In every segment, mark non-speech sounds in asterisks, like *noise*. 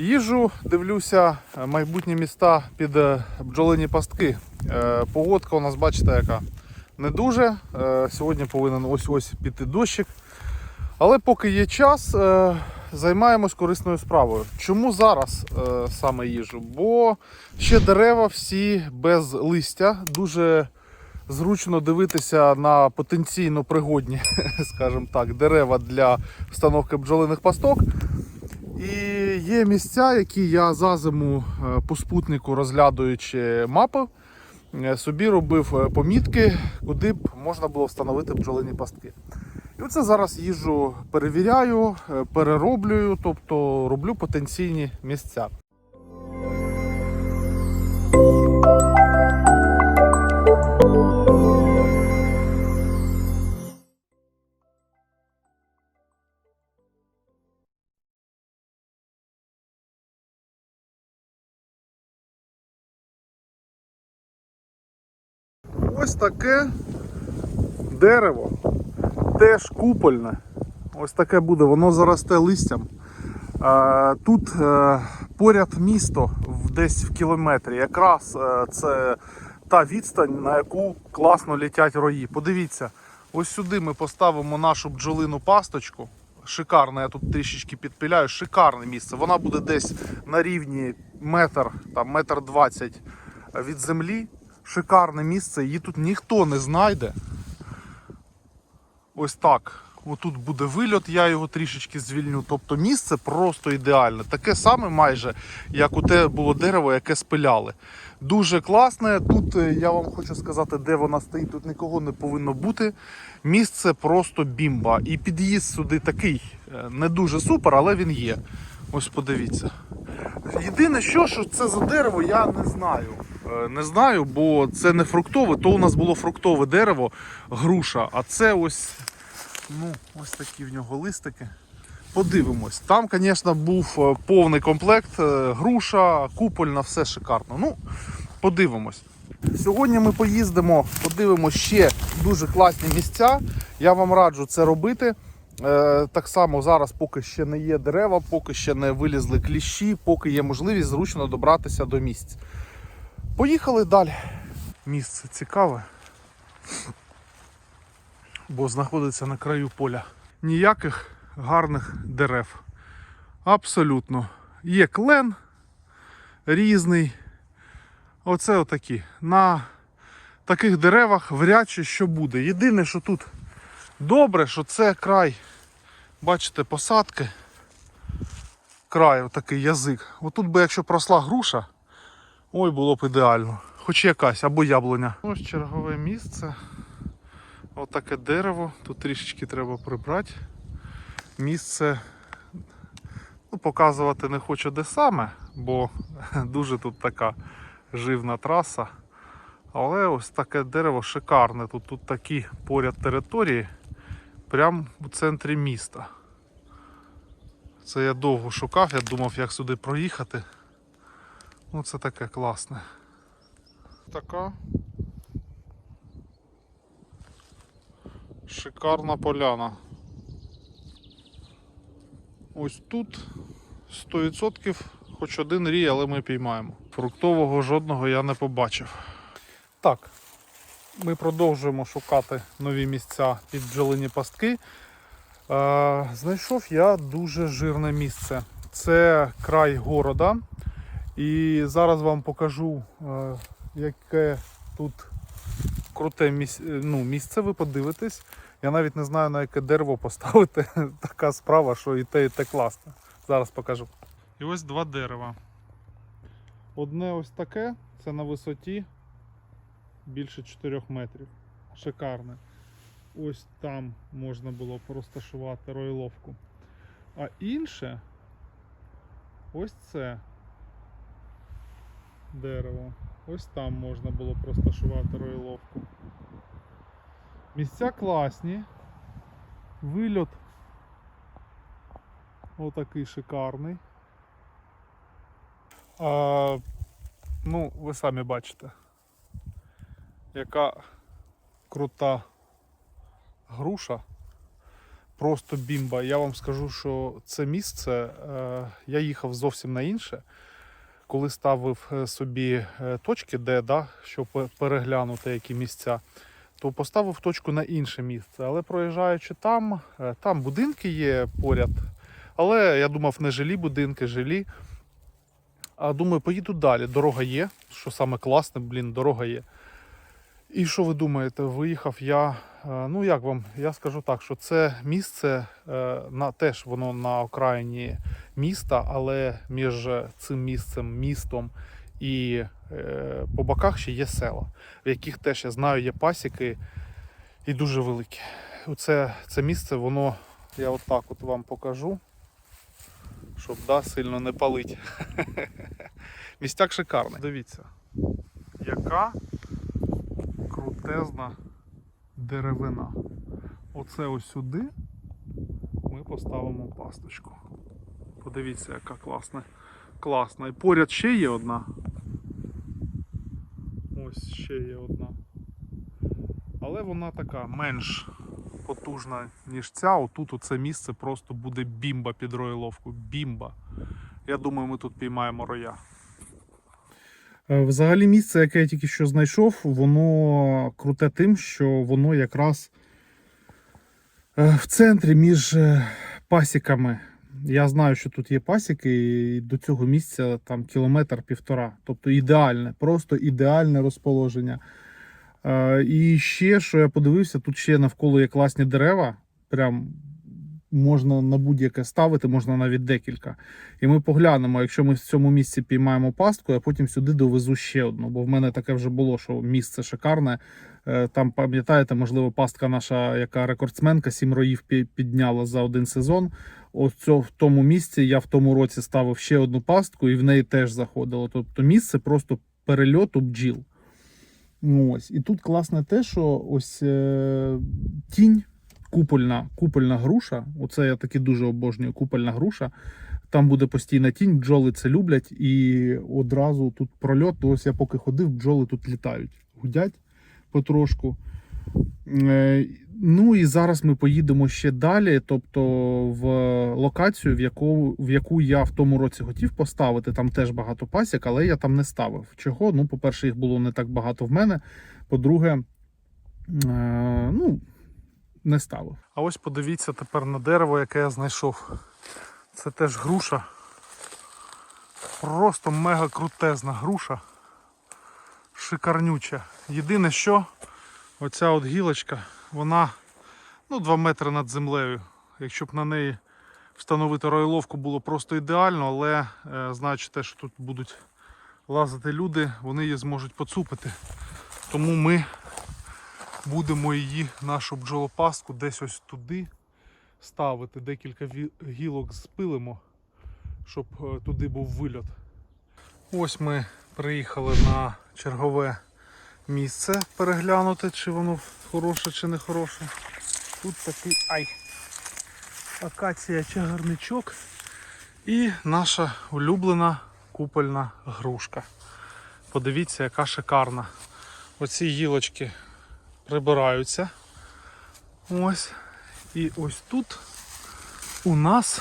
Їжу, дивлюся е, майбутні міста під е, бджолині пастки. Е, Погодка у нас, бачите, яка не дуже. Сьогодні повинен ось-ось піти дощик. Але поки є час, займаємось корисною справою. Чому зараз саме їжу? Бо ще дерева всі без листя. Дуже зручно дивитися на потенційно пригодні, *laughs* скажімо так, дерева для встановки бджолиних пасток. І є місця, які я за зиму е, по спутнику розглядуючи мапи, е, собі робив е, помітки, куди б можна було встановити бджолині пастки. І оце зараз їжу перевіряю, перероблюю, тобто роблю потенційні місця. Ось таке дерево, теж купольне. Ось таке буде, воно заросте листям. Тут е, поряд місто десь в кілометрі. Якраз е, це та відстань, на яку класно літять рої. Подивіться, ось сюди ми поставимо нашу бджолину пасточку. Шикарне, я тут трішечки підпиляю. Шикарне місце. Вона буде десь на рівні метр, там метр двадцять від землі. Шикарне місце, її тут ніхто не знайде. Ось так. Отут буде вильот, я його трішечки звільню. Тобто місце просто ідеальне. Таке саме майже, як у те було дерево, яке спиляли. Дуже класне. Тут е, я вам хочу сказати, де вона стоїть, тут нікого не повинно бути. Місце просто бімба. І під'їзд сюди такий е, не дуже супер, але він є. Ось подивіться. Єдине, що, що це за дерево, я не знаю. Е, Не знаю, бо це не фруктове, то у нас було фруктове дерево, груша, а це ось, ну, ось такі в нього листики. Подивимось. Там, звісно, був е, повний комплект, е, груша, купольна, все шикарно. Ну, подивимось. Сьогодні ми поїздимо, подивимося ще дуже класні місця. Я вам раджу це робити. Так само зараз, поки ще не є дерева, поки ще не вилізли кліщі, поки є можливість зручно добратися до місць. Поїхали далі. Місце цікаве, бо знаходиться на краю поля. Ніяких гарних дерев. Абсолютно. Є клен різний. Оце отакі. На таких деревах вряд чи що буде. Єдине, що тут добре, що це край, бачите, посадки. Край, отакий язик. Отут би, якщо просла груша, ой, було б ідеально. Хоч якась або яблуня. Ось чергове місце. Отаке дерево. Тут трішечки треба прибрати. Місце ну, показувати не хочу де саме, бо *laughs* дуже тут така живна траса. Але ось таке дерево шикарне. Тут, тут такі поряд території, прямо у центрі міста. Це я довго шукав, я думав, як сюди проїхати. Ну, це таке класне. Така шикарна поляна. Ось тут 100% хоч один рій, але ми піймаємо. Фруктового жодного я не побачив. Так, ми продовжуємо шукати нові місця під бджолині пастки. Е, знайшов я дуже жирне місце. Це край города. І зараз вам покажу, е, яке тут круте місце, ну, місце, ви подивитесь. Я навіть не знаю на яке дерево поставити. *laughs* Така справа, що і те, і те класне. Зараз покажу. І ось два дерева. Одне ось таке, це на висоті більше 4 метрів. Шикарне. Ось там можна було б розташувати ройловку. А інше ось це дерево. Ось там можна було б розташувати ройловку. Місця класні. Вильот отакий шикарний. А, ну, ви самі бачите, яка крута груша. просто бімба. Я вам скажу, що це місце, е, я їхав зовсім на інше. Коли ставив е, собі е, точки, де, да, щоб переглянути які місця, то поставив точку на інше місце. Але проїжджаючи там, е, там будинки є поряд. Але я думав, не жилі будинки, жилі. А думаю, поїду далі. Дорога є, що саме класне, блін, дорога є. І що ви думаєте? Виїхав я. е, Ну як вам? Я скажу так, що це місце е, на теж воно на окраїні міста, але між цим місцем, містом і е, по боках ще є села, в яких теж я знаю, є пасіки і дуже великі. Оце це місце, воно я отак от вам покажу, щоб да, сильно не палить. *laughs* Містяк шикарний. Дивіться, яка крутезна деревина. Оце ось сюди ми поставимо пасточку. Подивіться, яка класна. Класна. І поряд ще є одна. Ось ще є одна. Але вона така менш потужна, ніж ця. Отут оце місце просто буде бімба під роїловку. Бімба. Я думаю, ми тут піймаємо роя. Е, Взагалі місце, яке я тільки що знайшов, воно круте тим, що воно якраз е, в центрі між е, пасіками. Я знаю, що тут є пасіки, і до цього місця там кілометр півтора. Тобто ідеальне, просто ідеальне розположення. І ще, що я подивився, тут ще навколо є класні дерева. Прям можна на будь-яке ставити, можна навіть декілька. І ми поглянемо, якщо ми в цьому місці піймаємо пастку, я потім сюди довезу ще одну. Бо в мене таке вже було, що місце шикарне. Е, Там, пам'ятаєте, можливо, пастка наша, яка рекордсменка, сім роїв підняла за один сезон. Ось в тому місці я в тому році ставив ще одну пастку, і в неї теж заходило. Тобто місце просто перельоту бджіл. Ось. І тут класне те, що ось е, тінь, купольна, купольна груша. Оце я таки дуже обожнюю купольна груша. Там буде постійна тінь, бджоли це люблять, і одразу тут прольот. Ось я поки ходив, бджоли тут літають, гудять потрошку. Е, Ну і зараз ми поїдемо ще далі, тобто в локацію, в яку, в яку я в тому році хотів поставити. Там теж багато пасік, але я там не ставив. Чого? Ну, по-перше, їх було не так багато в мене. По-друге, е, ну, не ставив. А ось подивіться тепер на дерево, яке я знайшов. Це теж груша. Просто мега крутезна груша. Шикарнюча. Єдине, що оця от гілочка, вона ну, 2 метри над землею. Якщо б на неї встановити ройловку було просто ідеально, але е, знаючи те, що тут будуть лазити люди, вони її зможуть поцупити. Тому ми будемо її, нашу бджолопастку, десь ось туди ставити. Декілька гілок спилимо, щоб е, туди був вильот. Ось ми приїхали на чергове місце переглянути, чи воно хороше, чи не хороше. Тут такий ай. Акація чагарничок і наша улюблена купольна грушка. Подивіться, яка шикарна. Оці гілочки прибираються. Ось. І ось тут у нас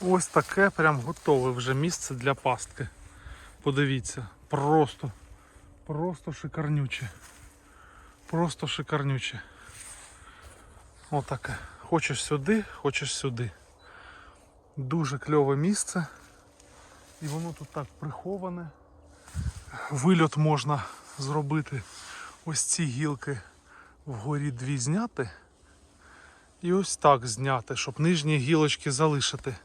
ось таке прям готове вже місце для пастки. Подивіться, просто, просто шикарнюче. Просто шикарнюче. Отаке. Хочеш сюди, хочеш сюди. Дуже кльове місце. І воно тут так приховане. Вильот можна зробити. Ось ці гілки вгорі дві зняти. І ось так зняти, щоб нижні гілочки залишити.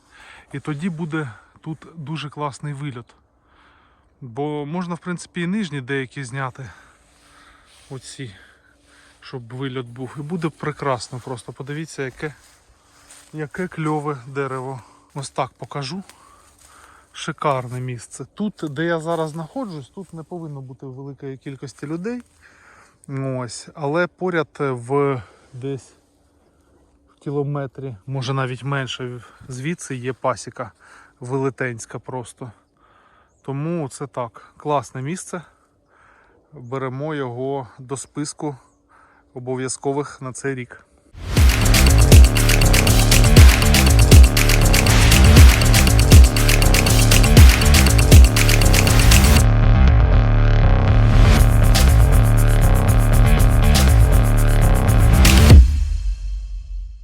І тоді буде тут дуже класний вильот. Бо можна, в принципі, і нижні деякі зняти. Оці, щоб вильот був. І буде прекрасно просто. Подивіться, яке, яке кльове дерево. Ось так покажу. Шикарне місце. Тут, де я зараз знаходжусь, тут не повинно бути великої кількості людей. Ось. Але поряд в десь в кілометрі, може навіть менше, звідси є пасіка велетенська просто. Тому це так, класне місце. Беремо його до списку обов'язкових на цей рік.